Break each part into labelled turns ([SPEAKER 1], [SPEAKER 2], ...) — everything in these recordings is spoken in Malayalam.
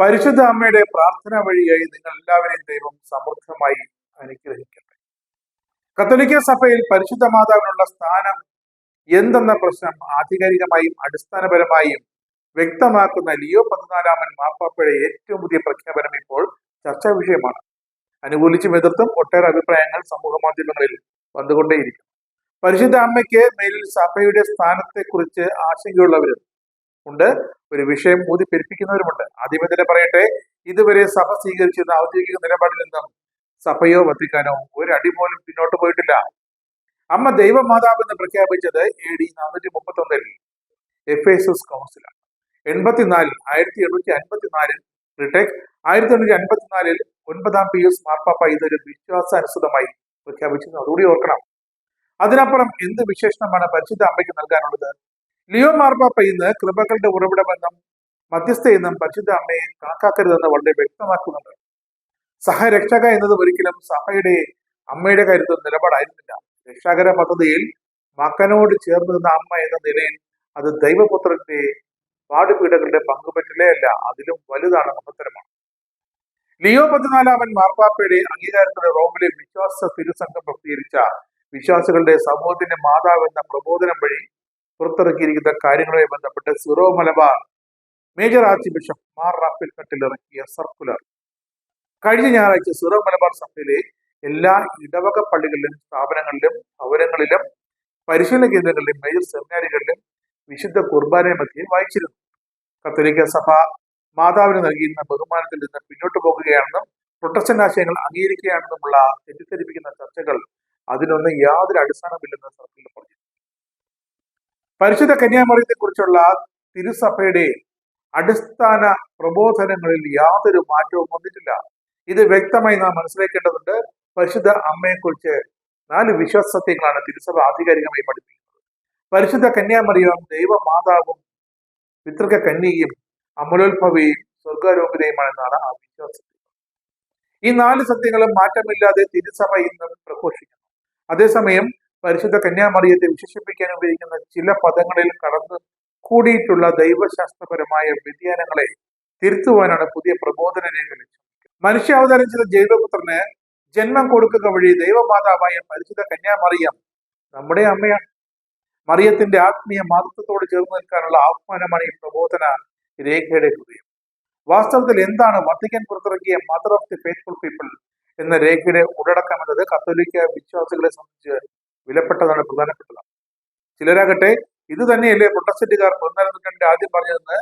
[SPEAKER 1] പരിശുദ്ധ അമ്മയുടെ പ്രാർത്ഥന വഴിയായി നിങ്ങൾ എല്ലാവരെയും ദൈവം സമൃദ്ധമായി അനുഗ്രഹിക്കട്ടെ. കത്തോലിക്ക സഭയിൽ പരിശുദ്ധ മാതാവിനുള്ള സ്ഥാനം എന്തെന്ന പ്രശ്നം ആധികാരികമായും അടിസ്ഥാനപരമായും വ്യക്തമാക്കുന്ന ലിയോ പതിനാലാമൻ മാപ്പാപ്പയുടെ ഏറ്റവും പുതിയ പ്രഖ്യാപനം ഇപ്പോൾ ചർച്ചാ വിഷയമാണ്. അനുകൂലിച്ചും എതിർത്തും ഒട്ടേറെ അഭിപ്രായങ്ങൾ സമൂഹ മാധ്യമങ്ങളിൽ വന്നുകൊണ്ടേയിരിക്കും പരിശുദ്ധ അമ്മയ്ക്ക് മേലിൽ സഭയുടെ സ്ഥാനത്തെക്കുറിച്ച് ആശങ്കയുള്ളവരും ഉണ്ട്. ഒരു വിഷയം ഊതി പെരുപ്പിക്കുന്നവരുമുണ്ട്. ആദ്യമേ തന്നെ പറയട്ടെ ഇതുവരെ സഭ സ്വീകരിച്ചിരുന്ന ഔദ്യോഗിക നിലപാടിൽ നിന്നും സഭയോ വത്തിക്കാനോ ഒരു അടി പോലും പിന്നോട്ട് പോയിട്ടില്ല. അമ്മ ദൈവമാതാവ് എന്ന് പ്രഖ്യാപിച്ചത് എ ഡി നാനൂറ്റി മുപ്പത്തി ഒന്നിൽ എഫ് എസ് എസ് കൗൺസിലാണ്. എൺപത്തിനാലിൽ ആയിരത്തി എണ്ണൂറ്റി അൻപത്തിനാലിൽ റിടെക് ആയിരത്തി എണ്ണൂറ്റി അൻപത്തിനാലിൽ ഒൻപതാം പി എസ് മാർപ്പാപ്പ ഇതൊരു വിശ്വാസാനുസൃതമായി പ്രഖ്യാപിച്ചത് അതുകൂടി ഓർക്കണം. അതിനപ്പുറം എന്ത് വിശേഷണമാണ് പരിശുദ്ധ അമ്മയ്ക്ക് നൽകാനുള്ളത്? ലിയോ മാർപ്പാപ്പ ഇന്ന് കൃപകളുടെ ഉറവിടമെന്നും മധ്യസ്ഥ എന്നും പരിശുദ്ധ അമ്മയെ കണക്കാക്കരുതെന്ന് വളരെ വ്യക്തമാക്കുന്നുണ്ട്. സഹരക്ഷക എന്നത് ഒരിക്കലും സഭയുടെ അമ്മയുടെ കാര്യത്തിൽ നിലപാടായിരുന്നില്ല. രക്ഷാകര പദ്ധതിയിൽ മകനോട് ചേർന്ന് നിന്ന അമ്മ എന്ന നിലയിൽ അത് ദൈവപുത്രന്റെ പാടുപീഠങ്ങളുടെ പങ്കുപറ്റലേ അല്ല അതിലും വലുതാണ് മഹത്തരമാണ് ലിയോ പതിനാലാമൻ മാർപ്പാപ്പയുടെ അംഗീകാരത്തോടെ റോമിലെ വിശ്വാസ തിരുസംഘം പ്രസിദ്ധീകരിച്ച വിശ്വാസികളുടെ സമൂഹത്തിന്റെ മാതാവ് എന്ന പ്രബോധനം വഴി പുറത്തിറക്കിയിരിക്കുന്ന കാര്യങ്ങളുമായി ബന്ധപ്പെട്ട് Syro Malabar major archbishop Mar Raphael Thattil ഇറക്കിയ സർക്കുലർ. കഴിഞ്ഞ ഞായറാഴ്ച സിറോ മലബാർ സഭയിലെ എല്ലാ ഇടവക പള്ളികളിലും സ്ഥാപനങ്ങളിലും ഭവനങ്ങളിലും പരിശീലന കേന്ദ്രങ്ങളിലും മേജർ സെമിനാരികളിലും വിശുദ്ധ കുർബാനയെ മധ്യേ വായിച്ചിരുന്നു. കത്തോലിക്ക സഭ മാതാവിന് നൽകിയിരുന്ന ബഹുമാനത്തിൽ നിന്ന് പിന്നോട്ട് പോകുകയാണെന്നും പ്രൊട്ടസ്റ്റന്റ് ആശയങ്ങൾ അംഗീകരിക്കുകയാണെന്നുമുള്ള തെറ്റിദ്ധരിപ്പിക്കുന്ന ചർച്ചകൾ അതിനൊന്നും യാതൊരു അടിസ്ഥാനമില്ലെന്ന് പറഞ്ഞു പരിശുദ്ധ കന്യാമറിയത്തെ കുറിച്ചുള്ള തിരുസഭയുടെ അടിസ്ഥാന പ്രബോധനങ്ങളിൽ യാതൊരു മാറ്റവും വന്നിട്ടില്ല. ഇത് വ്യക്തമായി നാം മനസ്സിലാക്കേണ്ടതുണ്ട്. പരിശുദ്ധ അമ്മയെക്കുറിച്ച് നാല് വിശ്വസത്യങ്ങളാണ് തിരുസഭ ആധികാരികമായി പഠിപ്പിക്കുന്നത്. പരിശുദ്ധ കന്യാമറിയവും ദൈവമാതാവും പിതൃക കന്യകയും അമലോത്ഭവയും സ്വർഗാരോപിതയുമാണെന്നാണ് ആ വിശ്വാസം ഈ നാല് സത്യങ്ങളും മാറ്റമില്ലാതെ തിരുസഭ ഇന്ന് പ്രഘോഷിക്കുന്നു. അതേസമയം പരിശുദ്ധ കന്യാമറിയത്തെ വിശേഷിപ്പിക്കാൻ ഉപയോഗിക്കുന്ന ചില പദങ്ങളിൽ കടന്നു കൂടിയിട്ടുള്ള ദൈവശാസ്ത്രപരമായ വ്യതിയാനങ്ങളെ തിരുത്തുവാനാണ് പുതിയ പ്രബോധന രേഖ ലക്ഷ്യം മനുഷ്യാവതാരം ചെയ്ത ജൈവപുത്രന് ജന്മം കൊടുക്കുക വഴി ദൈവമാതാവായ പരിശുദ്ധ കന്യാമറിയം നമ്മുടെ അമ്മയാണ്. മറിയത്തിന്റെ ആത്മീയ മാതൃത്വത്തോട് ചേർന്ന് നിൽക്കാനുള്ള ആഹ്വാനമാണ് ഈ പ്രബോധന രേഖയുടെ ഹൃദയം. വാസ്തവത്തിൽ എന്താണ് വത്തിക്കാൻ പുറത്തിറക്കിയ mother of the faithful people എന്ന രേഖയുടെ ഉള്ളടക്കം എന്നത് കത്തോലിക്ക വിശ്വാസികളെ സംബന്ധിച്ച് വിലപ്പെട്ടതാണ് പ്രധാനപ്പെട്ടതാണ്. ചിലരാകട്ടെ ഇത് തന്നെയല്ലേ പ്രൊട്ടസ്റ്റന്റുകാർ പതിനാലാം നൂറ്റാണ്ടിന്റെ ആദ്യം പറഞ്ഞതെന്ന്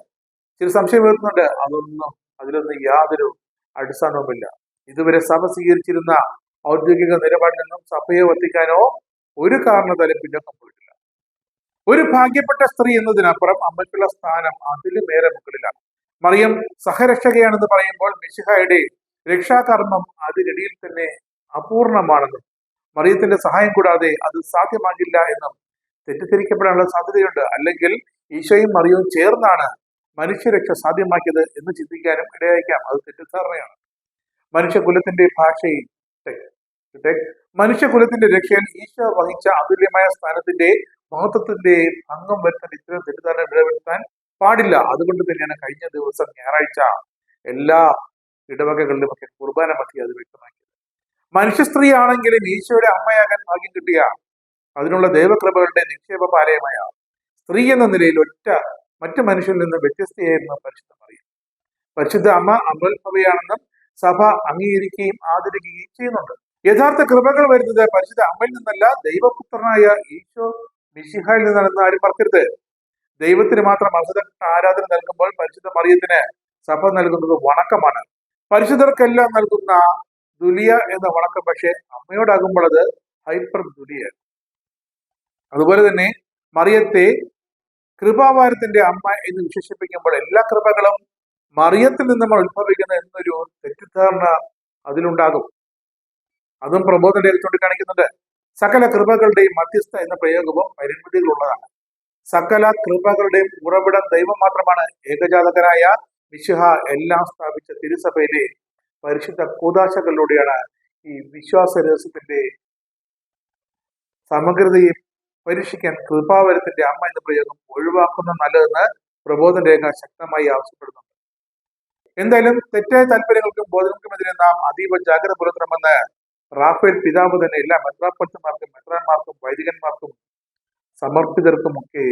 [SPEAKER 1] ചില സംശയം വരുന്നുണ്ട് അതൊന്നും അതിലൊന്നും യാതൊരു അടിസ്ഥാനവുമില്ല. ഇതുവരെ സഭ സ്വീകരിച്ചിരുന്ന ഔദ്യോഗിക നിലപാടിൽ നിന്നും സഭയെ വത്തിക്കാനോ ഒരു കാരണത്താലും പിന്നോക്കം പോയിട്ടില്ല. ഒരു ഭാഗ്യപ്പെട്ട സ്ത്രീ എന്നതിനപ്പുറം അമ്മയ്ക്കുള്ള സ്ഥാനം അതിലുമേറെ മുകളിലാണ്. മറിയം സഹരക്ഷകയാണെന്ന് പറയുമ്പോൾ മിശിഹായുടെ രക്ഷാകർമ്മം അതിനിടയിൽ തന്നെ അപൂർണമാണെന്നും മറിയത്തിന്റെ സഹായം കൂടാതെ അത് സാധ്യമാകില്ല എന്നും തെറ്റിദ്ധരിക്കപ്പെടാനുള്ള സാധ്യതയുണ്ട്. അല്ലെങ്കിൽ ഈശോയും മറിയവും ചേർന്നാണ് മനുഷ്യരക്ഷ സാധ്യമാക്കിയത് എന്ന് ചിന്തിക്കാനും ഇടയായിക്കാം. അത് തെറ്റിദ്ധാരണയാണ്. മനുഷ്യകുലത്തിന്റെ ഭാഷയിൽ മനുഷ്യകുലത്തിന്റെ രക്ഷയിൽ ഈശോ വഹിച്ച അതുല്യമായ സ്ഥാനത്തിന്റെ മഹത്വത്തിന്റെ ഭംഗം വരുത്താൻ ഇത്തരം തെറ്റിദ്ധാരണ ഇടവരുത്താൻ പാടില്ല. അതുകൊണ്ട് തന്നെയാണ് കഴിഞ്ഞ ദിവസം ഞായറാഴ്ച എല്ലാ ഇടവകകളിലുമൊക്കെ കുർബാന മധ്യ അത് വ്യക്തമാക്കിയത്. മനുഷ്യ സ്ത്രീ ആണെങ്കിലും ഈശോയുടെ അമ്മയാകാൻ ഭാഗ്യം കിട്ടുക. അതിനുള്ള ദൈവകൃപകളുടെ നിക്ഷേപ പാലയമായ സ്ത്രീ എന്ന നിലയിൽ ഒറ്റ മറ്റു മനുഷ്യരിൽ നിന്ന് വ്യത്യസ്തയായിരുന്നു പരിശുദ്ധ മറിയം. പരിശുദ്ധ അമ്മ അമ്പൽഭവയാണെന്നും സഭ അംഗീകരിക്കുകയും ആദരിക്കുകയും ചെയ്യുന്നുണ്ട്. യഥാർത്ഥ കൃപകൾ വരുന്നത് പരിശുദ്ധ അമ്മയിൽ നിന്നല്ല ദൈവപുത്രനായ ഈശോ മിഷിഹായിൽ നിന്നാണെന്ന് ആരും പറക്കരുത് ദൈവത്തിന് മാത്രം അർഹത ആരാധന നൽകുമ്പോൾ പരിശുദ്ധ മറിയത്തിന് സഭ നൽകുന്നത് വണക്കമാണ്. പരിശുദ്ധർക്കെല്ലാം നൽകുന്ന ദുലിയ എന്ന വണക്കം പക്ഷേ അമ്മയോടാകുമ്പോൾ അത് ഹൈപ്പർ ദുലിയ. അതുപോലെ തന്നെ മറിയത്തെ കൃപാവാരത്തിന്റെ അമ്മ എന്ന് വിശേഷിപ്പിക്കുമ്പോൾ എല്ലാ കൃപകളും മറിയത്തിൽ നിന്ന് നമ്മൾ ഉത്ഭവിക്കുന്ന എന്നൊരു തെറ്റിദ്ധാരണ അതിലുണ്ടാകും. അതും പ്രബോധന ചൂണ്ടിക്കാണിക്കുന്നുണ്ട് സകല കൃപകളുടെയും മധ്യസ്ഥ എന്ന പ്രയോഗവും പരിമിതികളുള്ളതാണ്. സകല കൃപകളുടെയും ഉറവിടം ദൈവം മാത്രമാണ്. ഏകജാതകനായ വിശുഹ എല്ലാം സ്ഥാപിച്ച തിരുസഭയിലെ പരിശുദ്ധ കൂതാശകളിലൂടെയാണ് ഈ വിശ്വാസ രഹസ്യത്തിന്റെ സമഗ്രതയെ പരീക്ഷിക്കാൻ കൃപാവരത്തിന്റെ അമ്മ എന്ന പ്രയോഗം ഒഴിവാക്കുന്ന നല്ലതെന്ന് പ്രബോധന രേഖ ശക്തമായി ആവശ്യപ്പെടുന്നുണ്ട് എന്തായാലും തെറ്റായ താല്പര്യങ്ങൾക്കും ബോധങ്ങൾക്കുമെതിരെ നാം അതീവ ജാഗ്രത പുലർത്തണമെന്ന് റാഫേൽ പിതാവ് തന്നെ എല്ലാ മെത്രാപ്പൊലിത്തമാർക്കും മെത്രാന്മാർക്കും വൈദികന്മാർക്കും സമർപ്പിതർക്കും ഒക്കെ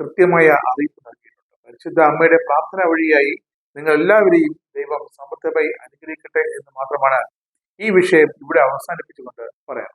[SPEAKER 1] കൃത്യമായ അറിയിപ്പ് നൽകിയിട്ടുണ്ട്. പരിശുദ്ധ അമ്മയുടെ പ്രാർത്ഥന വഴിയായി നിങ്ങൾ എല്ലാവരെയും ദൈവം സമൃദ്ധമായി അനുഗ്രഹിക്കട്ടെ എന്ന് മാത്രമാണ് ഈ വിഷയം ഇവിടെ അവസാനിപ്പിച്ചുകൊണ്ട് പറയാം.